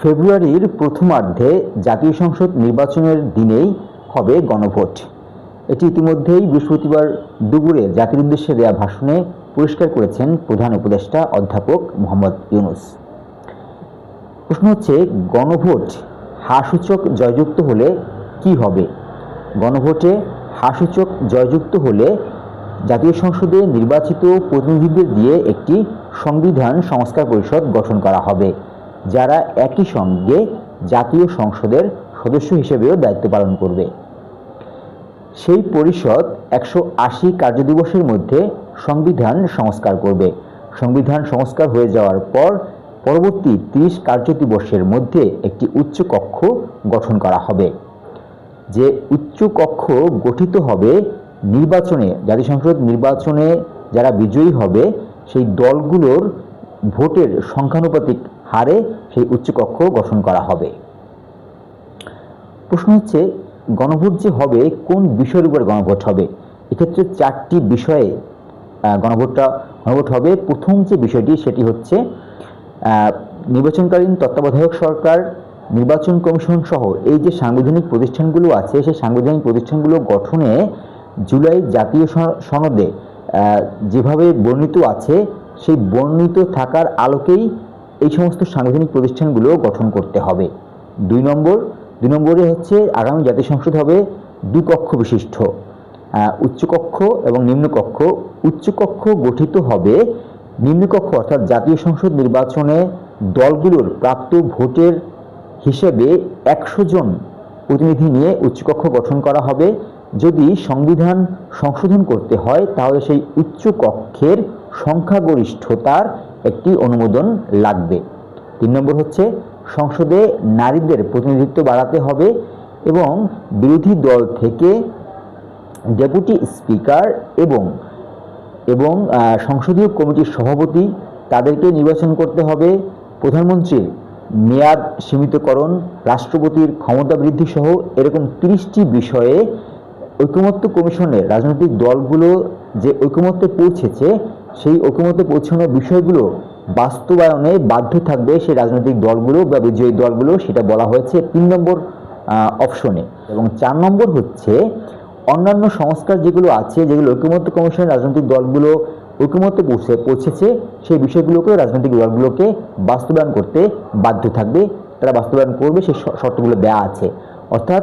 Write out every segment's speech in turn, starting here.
ফেব্রুয়ারির প্রথমার্ধে জাতীয় সংসদ নির্বাচনের দিনেই হবে গণভোট। এটি ইতিমধ্যেই বৃহস্পতিবার দুপুরে জাতির উদ্দেশ্যে দেওয়া ভাষণে পরিষ্কার করেছেন প্রধান উপদেষ্টা অধ্যাপক মোহাম্মদ ইউনুস। প্রশ্ন হচ্ছে, গণভোট হাসূচক জয়যুক্ত হলে কি হবে? গণভোটে হাসূচক জয়যুক্ত হলে জাতীয় সংসদে নির্বাচিত প্রতিনিধিদের দিয়ে একটি সংবিধান সংস্কার পরিষদ গঠন করা হবে। যারা একই সঙ্গে জাতীয় সংসদের সদস্য হিসেবেও দায়িত্ব পালন করবে। সেই পরিষদ একশো আশি কার্যদিবসের মধ্যে সংবিধান সংস্কার করবে। সংবিধান সংস্কার হয়ে যাওয়ার পর পরবর্তী তিরিশ কার্যদিবসের মধ্যে একটি উচ্চ কক্ষ গঠন করা হবে। যে উচ্চ কক্ষ গঠিত হবে নির্বাচনে, জাতীয় সংসদ নির্বাচনে যারা বিজয়ী হবে, সেই দলগুলোর ভোটের সংখ্যানুপাতিক হারে সেই উচ্চ কক্ষ গঠন করা হবে। প্রশ্ন হচ্ছে, গণভোট যে হবে, কোন বিষয়ের উপর গণভোট হবে? এক্ষেত্রে চারটি বিষয়ে গণভোটটা, গণভোট হবে। প্রথম যে বিষয়টি, সেটি হচ্ছে নির্বাচনকালীন তত্ত্বাবধায়ক সরকার, নির্বাচন কমিশন সহ এই যে সাংবিধানিক প্রতিষ্ঠানগুলো আছে, সেই সাংবিধানিক প্রতিষ্ঠানগুলো গঠনে জুলাই জাতীয় সন- সনদে যেভাবে বর্ণিত আছে, সেই বর্ণিত থাকার আলোকেই এই সমস্ত সাংবিধানিক প্রতিষ্ঠানগুলো গঠন করতে হবে। দুই নম্বর, দুই নম্বরে হচ্ছে আগামী জাতীয় সংসদ হবে দুকক্ষ বিশিষ্ট। উচ্চকক্ষ এবং নিম্নকক্ষ। উচ্চকক্ষ গঠিত হবে নিম্নকক্ষ অর্থাৎ জাতীয় সংসদ নির্বাচনে দলগুলোর প্রাপ্ত ভোটের হিসেবে একশো জন প্রতিনিধি নিয়ে উচ্চকক্ষ গঠন করা হবে। যদি সংবিধান সংশোধন করতে হয়, তাহলে সেই উচ্চকক্ষের সংখ্যাগরিষ্ঠতার একটি অনুমোদন লাগবে। তিন নম্বর হচ্ছে, সংসদে নারীদের প্রতিনিধিত্ব বাড়াতে হবে এবং বিরোধী দল থেকে ডেপুটি স্পিকার এবং এবং সংসদীয় কমিটির সভাপতি তাদেরকে নির্বাচন করতে হবে। প্রধানমন্ত্রীর মেয়াদ সীমিতকরণ, রাষ্ট্রপতির ক্ষমতা বৃদ্ধি সহ এরকম তিরিশটি বিষয়ে ঐকমত্য কমিশনের রাজনৈতিক দলগুলো যে ঐকমত্যে পৌঁছেছে সেই ঐকমত্যে পৌঁছানোর বিষয়গুলো বাস্তবায়নে বাধ্য থাকবে সেই রাজনৈতিক দলগুলো বা বিজয়ী দলগুলো, সেটা বলা হয়েছে তিন নম্বর অপশনে। এবং চার নম্বর হচ্ছে অন্যান্য সংস্কার যেগুলো আছে, যেগুলো ঐকমত্য কমিশনের রাজনৈতিক দলগুলো ঐকমত্যে পৌঁছে, পৌঁছেছে, সেই বিষয়গুলোকে রাজনৈতিক দলগুলোকে বাস্তবায়ন করতে বাধ্য থাকবে। তারা বাস্তবায়ন করবে, সেই শর্তগুলো দেওয়া আছে। অর্থাৎ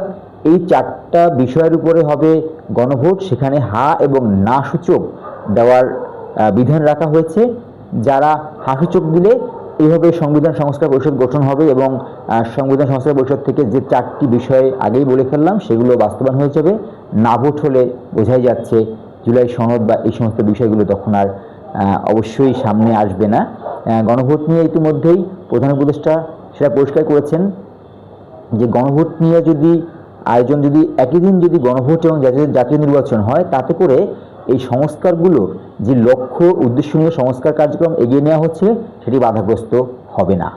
এই চারটা বিষয়ের উপরে হবে গণভোট, সেখানে হা এবং না সূচক দেওয়ার বিধান রাখা হয়েছে, যারা হা চোখ দিলে এইভাবে সংবিধান সংস্কার পরিষদ গঠন হবে এবং সংবিধান সংস্কার পরিষদ থেকে যে চারটি বিষয়ে আগেই বলে ফেললাম, সেগুলো বাস্তবায়ন হয়ে যাবে। না ভোট হলে বোঝাই যাচ্ছে জুলাই সনদ বা এই সমস্ত বিষয়গুলো তখন আর অবশ্যই সামনে আসবে না। গণভোট নিয়ে ইতিমধ্যেই প্রধান উপদেষ্টা সেটা পরিষ্কার করেছেন যে গণভোট নিয়ে যদি আয়োজন যদি, একই দিন যদি গণভোট এবং জাতীয় জাতীয় নির্বাচন হয়, তাতে করে এই সংস্কারগুলোর যে লক্ষ্য উদ্দেশ্যমূলক সংস্কার কার্যক্রম এগিয়ে নেওয়া হচ্ছে সেটি বাধাগ্রস্ত হবে না।